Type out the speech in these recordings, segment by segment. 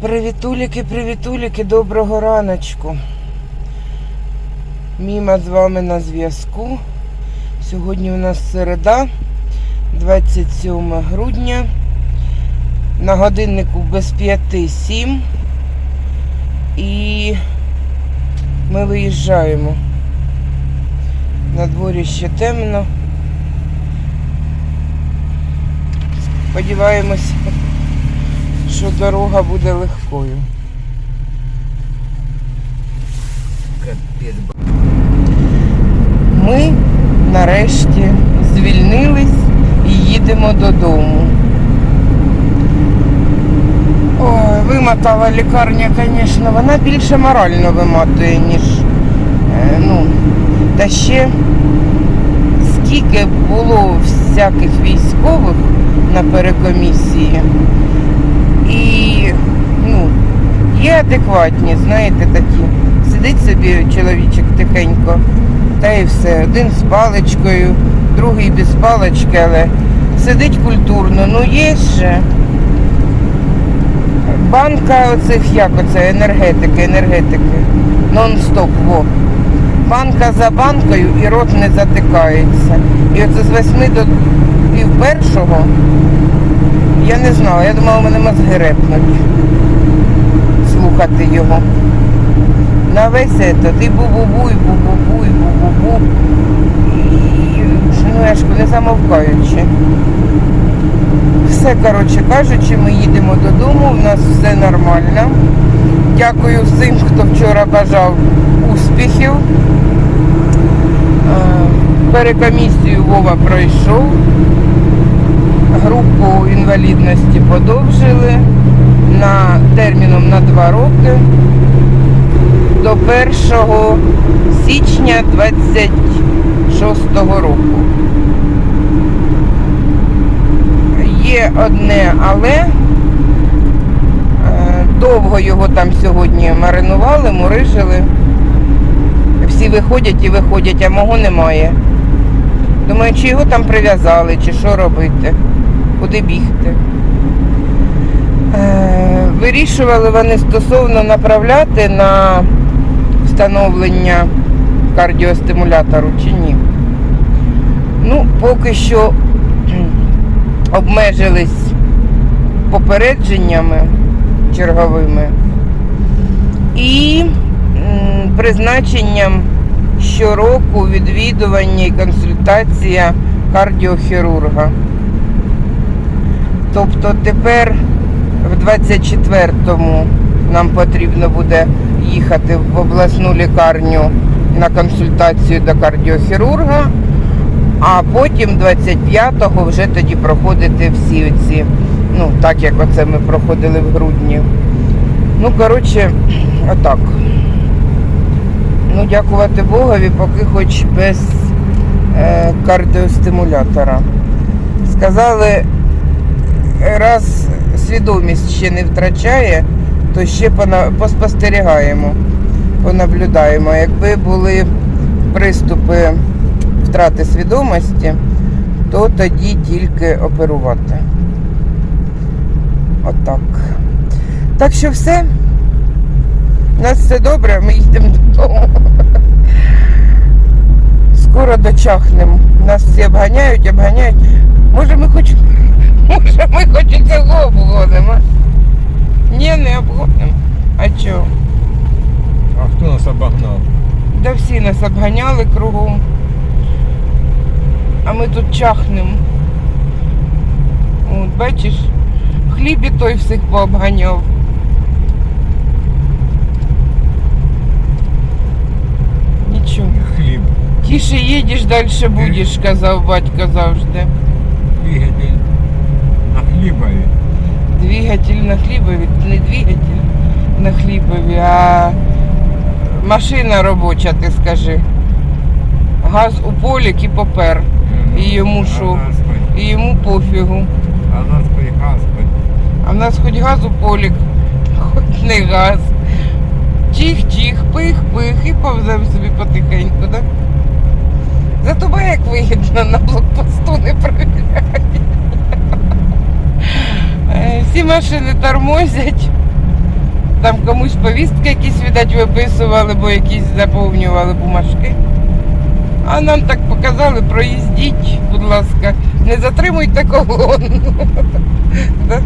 Привітуліки, привітуліки, доброго раночку. Міма з вами на зв'язку. Сьогодні у нас середа, 27 грудня. На годиннику без 5-7. І ми виїжджаємо. На дворі ще темно. Сподіваємось, що дорога буде легкою. Ми нарешті звільнились і їдемо додому. Ой, вимотала лікарня, звісно, вона більше морально виматує, ніж е, ну, та ще скільки було всяких військових на перекомісії. І ну, є адекватні, знаєте, такі. Сидить собі чоловічок тихенько, та і все. Один з паличкою, другий без палички, але сидить культурно. Ну є ще банка оцих, як оце, енергетики, енергетики. Нон-стоп, во. Банка за банкою і рот не затикається. І оце з восьми до пів першого я не знала, я думала, мене мозги репнуть слухати його. На весь этот, і бу-бу-бу, і бу-бу-бу, і бу-бу-бу. І, ну, я ж не замовкаючи. Все, коротше кажучи, ми їдемо додому, у нас все нормально. Дякую всім, хто вчора бажав успіхів. Е, Перекомісію Вова пройшов групу інвалідності подовжили на терміном на 2 роки до 1 січня 26 року. Є одне але е, довго його там сьогодні маринували, мурижили. Всі виходять і виходять, а мого немає. Думаю, чи його там прив'язали, чи що робити, куди бігти. Е, Вирішували вони стосовно направляти на встановлення кардіостимулятору чи ні. Ну, поки що обмежились попередженнями черговими і призначенням щороку відвідування і консультація кардіохірурга. Тобто тепер в 24-му нам потрібно буде їхати в обласну лікарню на консультацію до кардіохірурга, а потім 25-го вже тоді проходити всі оці, ну так як оце ми проходили в грудні. Ну, коротше, отак. Ну, дякувати Богові, поки хоч без е, кардіостимулятора. Сказали, раз свідомість ще не втрачає, то ще поспостерігаємо, понаблюдаємо. Якби були приступи втрати свідомості, то тоді тільки оперувати. Отак. Так що все. У нас все добре, ми їдемо додому. Скоро дочахнемо. Нас всі обганяють, обганяють. Може ми хоч. Може ми хоч і цього обгонимо. Ні, не обгонимо. А чого? А хто нас обогнав? Да всі нас обганяли кругом. А ми тут чахнемо. От, бачиш, в хлібі той всіх пообганяв. Нічого. Хліб. Тише їдеш, далі будеш, казав батько завжди. Двигатель на хлібові. Двигатель на хлібові, не двигатель на хлібові, а машина робоча, ти скажи. Газ у полік і попер. І йому що? І йому пофігу. А нас хоч газ хоч. А в нас хоч газ у полік, хоч не газ. Чих-чих, пих-пих і повземо собі потихеньку, так? Зато бо як вигідно на блокпосту не перевіряють. Е, Всі машини тормозять. Там комусь повістки якісь, видать, виписували, бо якісь заповнювали бумажки. А нам так показали, проїздіть, будь ласка, не затримуйте колону.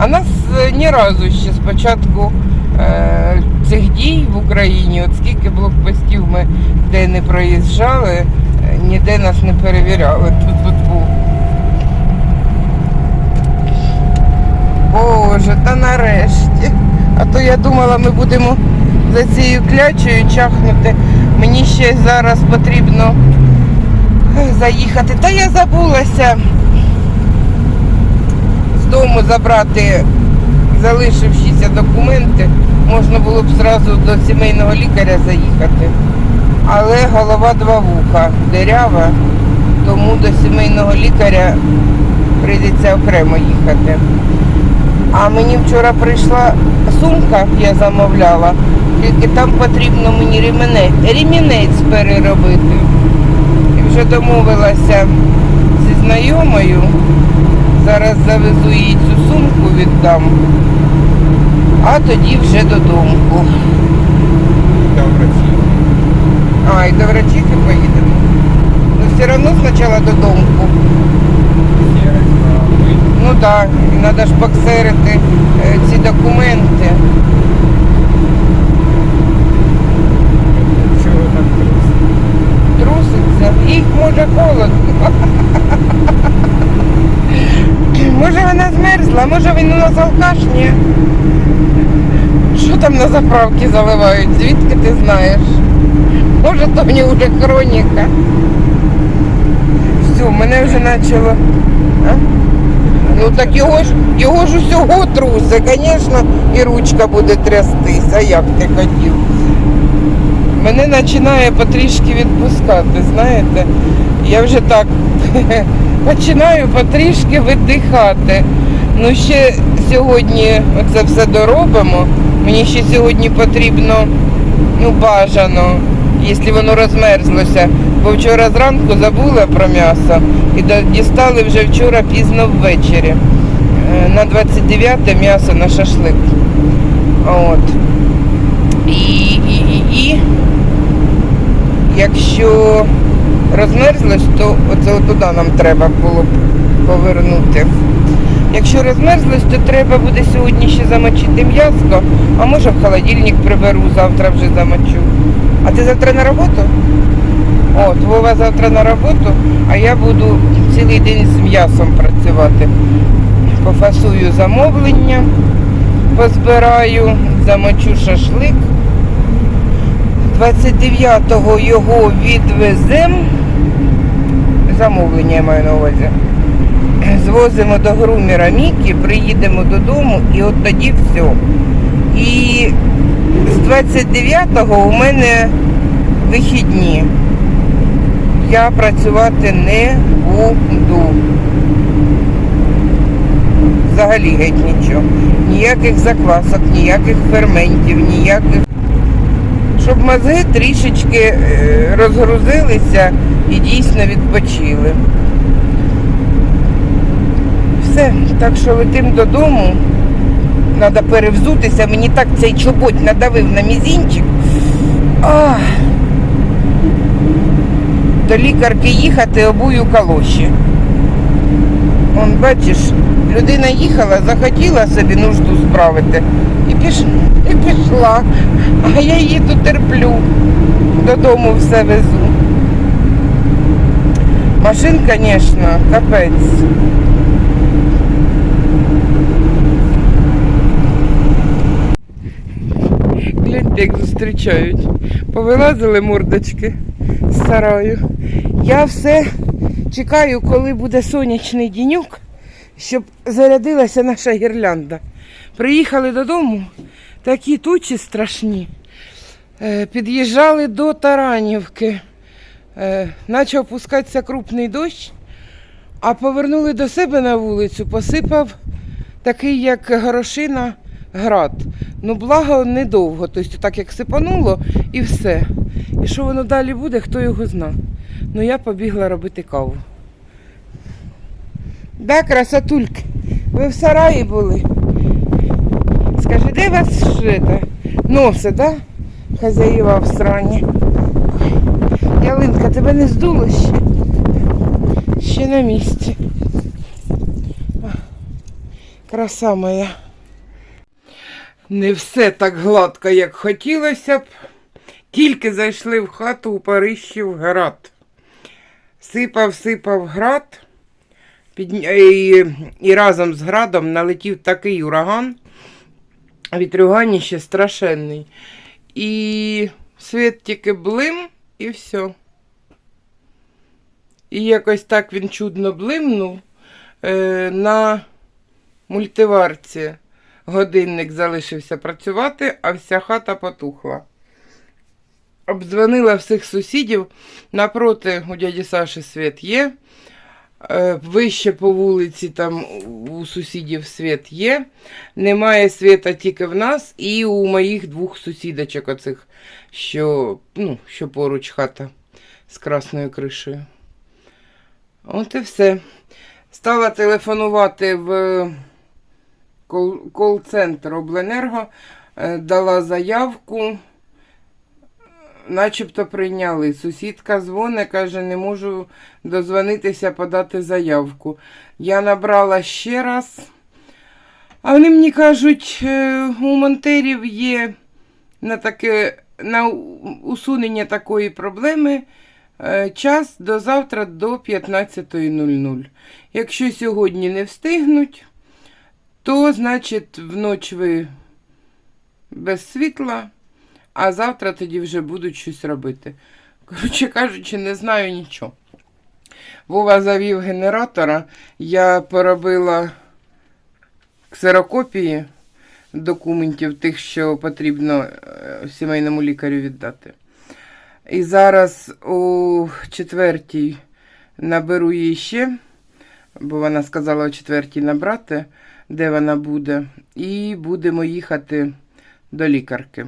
А нас е, ні разу ще з початку е, цих дій в Україні, от скільки блокпостів ми де не проїжджали, е, ніде нас не перевіряли. Тут, тут був. Боже, та нарешті. А то я думала, ми будемо за цією клячею чахнути. Мені ще зараз потрібно заїхати. Та я забулася з дому забрати залишившіся документи. Можна було б зразу до сімейного лікаря заїхати. Але голова два вуха, дирява, тому до сімейного лікаря прийдеться окремо їхати. А мені вчора прийшла сумка, я замовляла, тільки там потрібно мені ремінець, ремінець переробити. І вже домовилася зі знайомою. Зараз завезу їй цю сумку, віддам, а тоді вже додому. Там Росія. А, і до врачихи поїдемо. Ну все одно спочатку додому. Ну так, да, треба ж боксерити е, ці документи. Чого так трусить? Їх може холодно. Може вона змерзла, може він у нас алкаш, ні? Що там на заправки заливають? Звідки ти знаєш? Може то нього вже хроніка. Все, мене вже почало. А? Ну так його ж його ж усього труси, звісно, і ручка буде трястись, а як ти хотів. Мене починає потрішки відпускати, знаєте. Я вже так починаю потрішки видихати. Ну ще сьогодні це все доробимо. Мені ще сьогодні потрібно, ну бажано, якщо воно розмерзлося. Бо вчора зранку забула про м'ясо і дістали вже вчора пізно ввечері. Е, На 29 м'ясо на шашлик. От. І, і, і, і якщо розмерзлось, то оце туди нам треба було б повернути. Якщо розмерзлось, то треба буде сьогодні ще замочити м'яско, а може в холодильник приберу, завтра вже замочу. А ти завтра на роботу? От, Вова завтра на роботу, а я буду цілий день з м'ясом працювати. Пофасую замовлення, позбираю, замочу шашлик. 29-го його відвеземо. Замовлення я маю на увазі. Звозимо до грумера Мікі, приїдемо додому і от тоді все. І з 29-го у мене вихідні. Я працювати не буду. Взагалі геть нічого. Ніяких заквасок, ніяких ферментів, ніяких щоб мозги трішечки е, розгрузилися і дійсно відпочили. Все, так що летим додому. Треба перевзутися. Мені так цей чоботь надавив на мізінчик. Ах. До лікарки їхати обую калоші. Он, бачиш, людина їхала, захотіла собі нужду справити піш... і пішла. А я їду терплю. Додому все везу. Машин, звісно, капець. Гляньте, як зустрічають. Повилазили мордочки з сараю. Я все чекаю, коли буде сонячний діньок, щоб зарядилася наша гірлянда. Приїхали додому, такі тучі страшні. Е, Під'їжджали до Таранівки. Е, Почав опускатися крупний дощ, а повернули до себе на вулицю, посипав такий, як горошина, град. Ну, благо, недовго. Тобто, так як сипануло і все. І що воно далі буде, хто його зна. Ну, я побігла робити каву. Да, красотульки, ви в сараї були. Де вас жити? Носи, да? Хазяїва в срані. Ялинка, тебе не здуло ще? Ще на місці. Краса моя. Не все так гладко, як хотілося б. Тільки зайшли в хату у Парижі град. Сипав, сипав град. Підня... І, і разом з градом налетів такий ураган. Вітрюганіще страшенний. І світ тільки блим, і все. І якось так він чудно блимнув е, на мультиварці. Годинник залишився працювати, а вся хата потухла. Обдзвонила всіх сусідів. Напроти у дяді Саші світ є. Е, Вище по вулиці там у сусідів світ є. Немає світа тільки в нас і у моїх двох сусідочок, оцих, що, ну, що поруч хата з красною кришею. От і все. Стала телефонувати в кол- кол-центр Обленерго, е, дала заявку, начебто прийняли. Сусідка дзвоне, каже, не можу дозвонитися, подати заявку. Я набрала ще раз. А вони мені кажуть, е, у монтерів є на таке на усунення такої проблеми е, час до завтра до 15.00. Якщо сьогодні не встигнуть, то значить вночі ви без світла, а завтра тоді вже будуть щось робити. Коротше кажучи, не знаю нічого. Вова завів генератора, я поробила ксерокопії документів тих, що потрібно е, сімейному лікарю віддати. І зараз о четвертій наберу її ще, бо вона сказала о четвертій набрати, де вона буде, і будемо їхати до лікарки.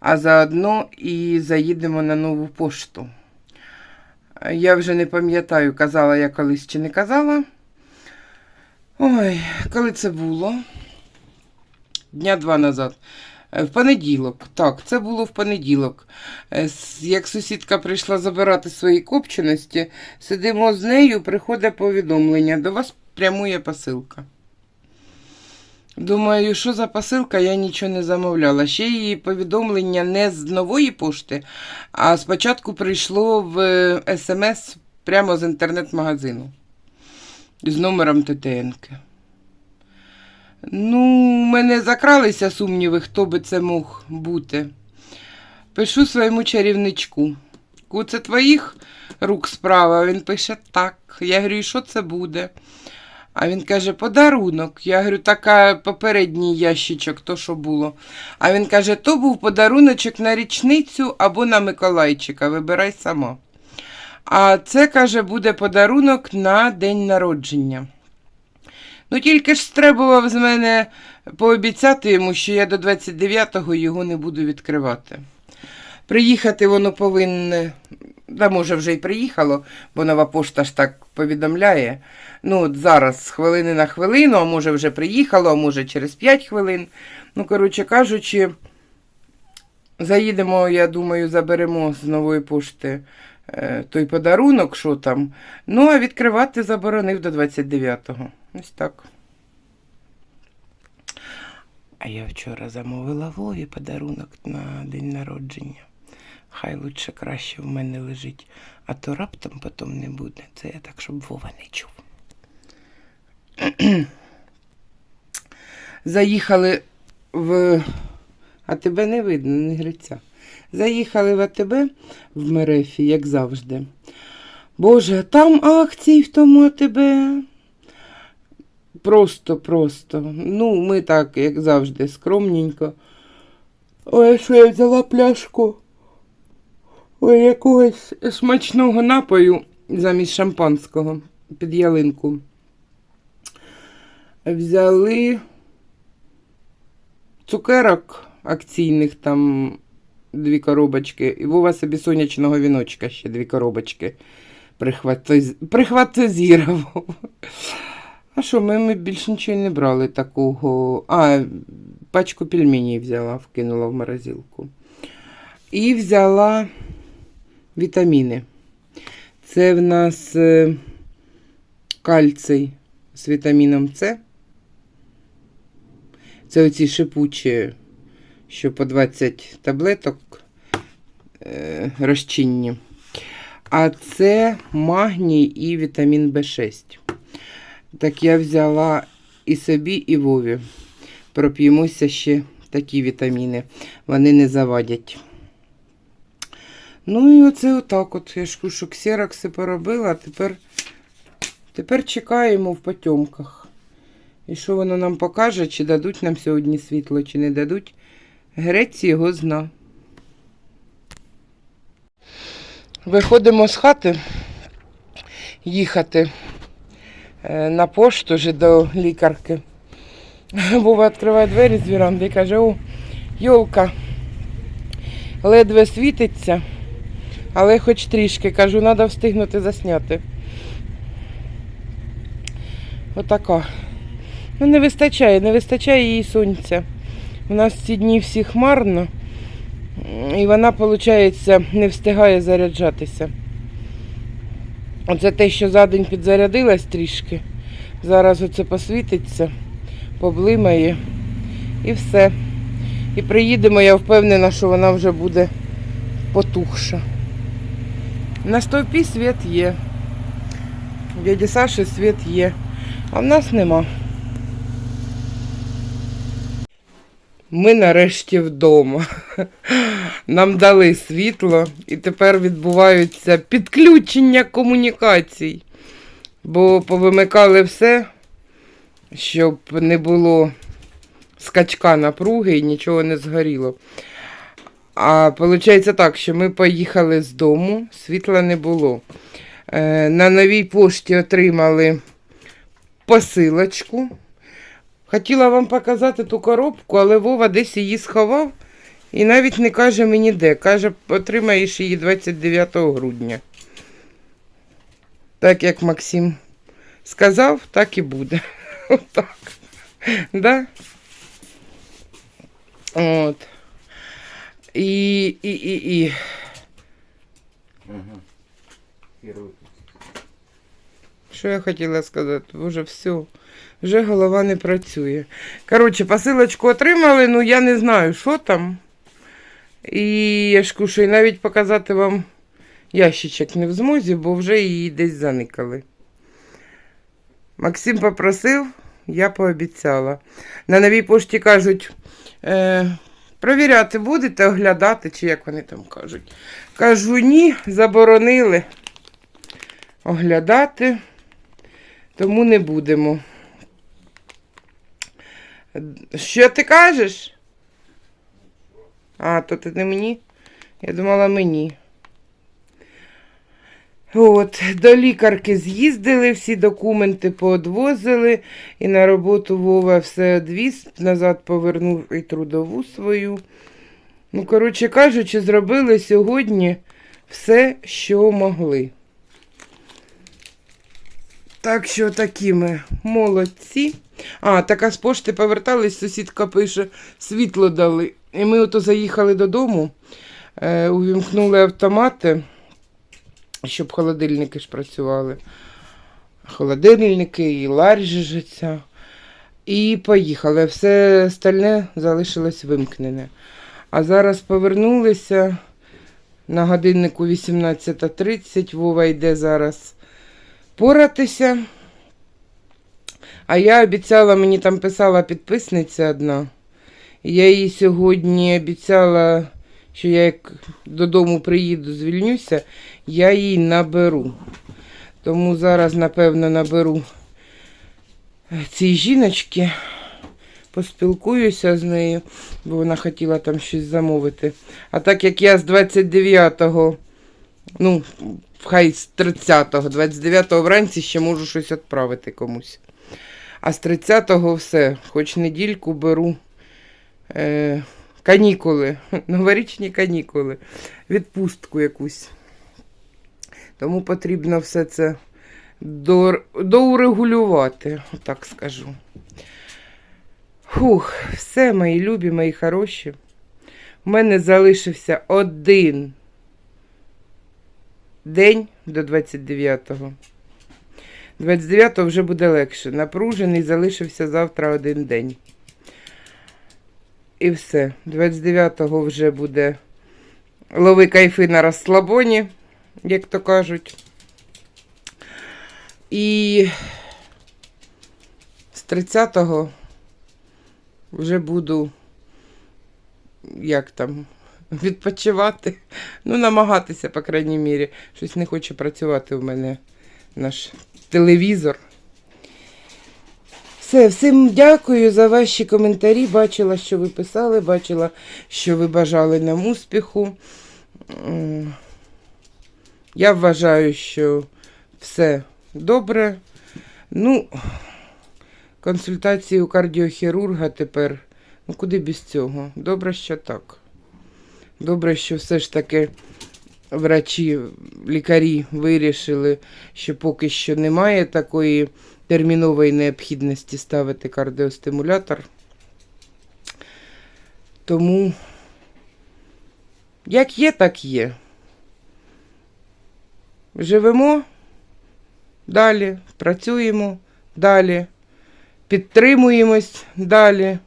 А заодно і заїдемо на нову пошту. Я вже не пам'ятаю, казала я колись чи не казала. Ой, коли це було? Дня два назад. Е, В понеділок. Так, це було в понеділок. Е, Як сусідка прийшла забирати свої копченості, сидимо з нею, приходить повідомлення. До вас прямує посилка. Думаю, що за посилка, я нічого не замовляла. Ще її повідомлення не з нової пошти, а спочатку прийшло в смс прямо з інтернет-магазину з номером ТТНки. Ну, мене закралися сумніви, хто би це мог бути. Пишу своєму чарівничку. Ку, це твоїх рук справа? Він пише так. Я говорю, що це буде? А він каже, подарунок. Я говорю, така попередній ящичок, то що було. А він каже, то був подаруночок на річницю або на Миколайчика. Вибирай сама. А це, каже, буде подарунок на день народження. Ну, тільки ж стребував з мене пообіцяти йому, що я до 29-го його не буду відкривати. Приїхати воно повинне, та може вже й приїхало, бо нова пошта ж так повідомляє. Ну, от зараз з хвилини на хвилину, а може вже приїхало, а може через 5 хвилин. Ну, коротше кажучи, заїдемо, я думаю, заберемо з нової пошти е, той подарунок, що там. Ну, а відкривати заборонив до 29-го. Ось так. А я вчора замовила Вові подарунок на день народження. Хай лучше краще в мене лежить, а то раптом потім не буде. Це я так, щоб Вова не чув. Заїхали в. А тебе не видно, не гриця. Заїхали в АТБ в Мерефі, як завжди. Боже, там акції в тому АТБ. Просто, просто. Ну, ми так, як завжди, скромненько. Ой, що я взяла пляшку. Ой, якогось смачного напою замість шампанського під ялинку. Взяли цукерок акційних там дві коробочки, і Вова собі сонячного віночка ще дві коробочки прихватоз... прихватозірував. А що, ми, ми більш нічого не брали такого. А, пачку пельменей взяла, вкинула в морозилку. І взяла вітаміни. Це в нас е, кальций з вітаміном С. Це оці шипучі, що по 20 таблеток е, розчинні. А це магній і вітамін В6. Так я взяла і собі, і Вові. Проп'ємося ще такі вітаміни. Вони не завадять. Ну і оце отак от. Я ж кажу, що ксерокси поробила, а тепер, тепер чекаємо в потьомках. І що воно нам покаже, чи дадуть нам сьогодні світло, чи не дадуть. Грець його зна. Виходимо з хати їхати е, на пошту вже до лікарки. Вова відкриває двері з віранди і каже, о, йолка, ледве світиться, але хоч трішки. Кажу, треба встигнути засняти. Отака. Ну, не вистачає, не вистачає їй сонця. У нас ці дні всі хмарно, і вона, виходить, не встигає заряджатися. Оце те, що за день підзарядилась трішки. Зараз оце посвітиться, поблимає і все. І приїдемо, я впевнена, що вона вже буде потухша. На стовпі світ є. Дяді Саші світ є, а в нас нема. Ми нарешті вдома. Нам дали світло і тепер відбуваються підключення комунікацій. Бо повимикали все, щоб не було скачка напруги і нічого не згоріло. А виходить так, що ми поїхали з дому, світла не було. Е, На новій пошті отримали посилочку. Хотіла вам показати ту коробку, але Вова десь її сховав і навіть не каже мені де. Каже, отримаєш її 29 грудня. Так як Максим сказав, так і буде. Отак. Да? От. І, і, і, і. Ага. Що я хотіла сказати? Боже, все. Вже голова не працює. Коротше, посилочку отримали, ну я не знаю, що там. І я ж і навіть показати вам ящичок не в змозі, бо вже її десь заникали. Максим попросив, я пообіцяла. На новій пошті кажуть, е, провіряти будете, оглядати, чи як вони там кажуть. Кажу, ні, заборонили оглядати, тому не будемо. Що ти кажеш? А, то ти не мені? Я думала мені. От, до лікарки з'їздили, всі документи поодвозили, і на роботу Вова все одвіз, назад повернув і трудову свою. Ну, коротше кажучи, зробили сьогодні все, що могли. Так що такі ми молодці. А, така з пошти повертались, сусідка пише, світло дали. І ми ото заїхали додому, е, увімкнули автомати, щоб холодильники ж працювали. Холодильники і ларжиця. І поїхали. Все остальне залишилось вимкнене. А зараз повернулися. На годиннику 18.30. Вова йде зараз поратися. А я обіцяла, мені там писала підписниця одна. Я їй сьогодні обіцяла, що я як додому приїду, звільнюся, я їй наберу. Тому зараз, напевно, наберу цій жіночки, поспілкуюся з нею, бо вона хотіла там щось замовити. А так як я з 29-го, ну, хай з 30-го, 29-го вранці ще можу щось відправити комусь. А з 30-го все, хоч недільку беру е, канікули, новорічні канікули, відпустку якусь. Тому потрібно все це до, доурегулювати, так скажу. Фух, все, мої любі, мої хороші. У мене залишився один день до 29-го. 29-го вже буде легше. Напружений залишився завтра один день. І все. 29-го вже буде лови кайфи на розслабоні, як то кажуть. І з 30-го вже буду як там, відпочивати. Ну, намагатися, по крайній мірі. Щось не хоче працювати у мене наш телевізор. Все, всім дякую за ваші коментарі. Бачила, що ви писали, бачила, що ви бажали нам успіху. Я вважаю, що все добре. Ну, консультації у кардіохірурга тепер. Ну, куди без цього? Добре, що так. Добре, що все ж таки врачі, лікарі вирішили, що поки що немає такої термінової необхідності ставити кардіостимулятор. Тому, як є, так є. Живемо далі, працюємо далі, підтримуємось далі.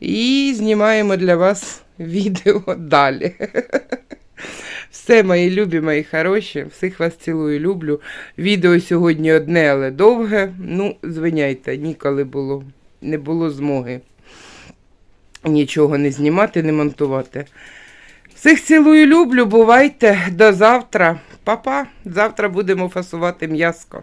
І знімаємо для вас відео далі. Все, мої любі, мої хороші. Всіх вас цілую, люблю. Відео сьогодні одне, але довге. Ну, звиняйте, ніколи було. Не було змоги нічого не знімати, не монтувати. Всіх цілую, люблю. Бувайте до завтра. Па-па. Завтра будемо фасувати м'яско.